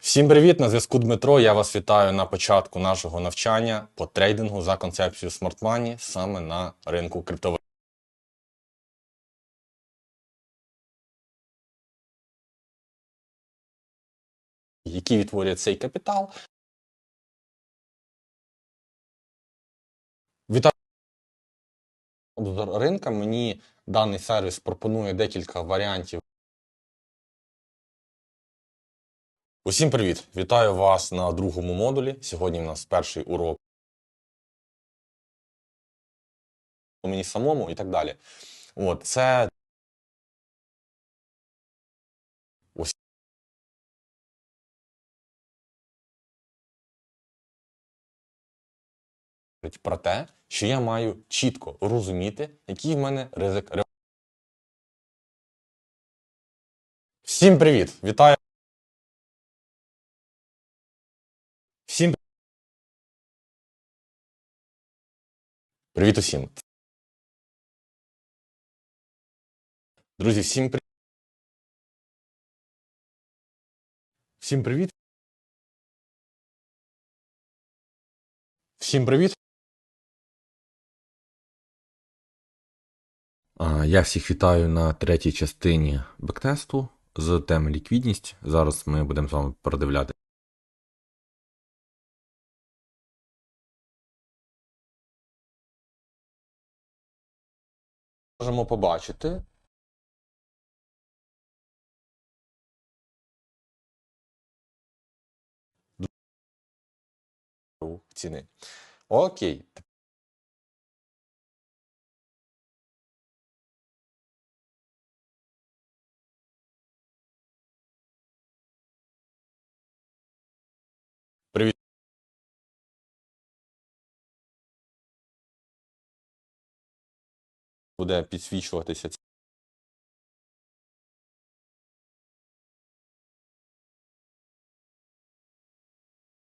Всім привіт! На зв'язку Дмитро. Я вас вітаю на початку нашого навчання по трейдингу за концепцією Smart Money саме на ринку криптовалют. Які відтворюють цей капітал. Вітаю ринка. Мені даний сервіс пропонує декілька варіантів. Усім привіт! Вітаю вас на другому модулі. Сьогодні в нас перший урок по мені самому і так далі. От, це ось про те, що я маю чітко розуміти, який в мене ризик. Всім привіт! Вітаю! Привіт усім. Друзі, всім привіт. Всім привіт. Всім привіт. Я всіх вітаю на третій частині бектесту з теми ліквідність. Зараз ми будемо з вами продивляти. Можемо побачити. ціни. Окей. Буде підсвічуватися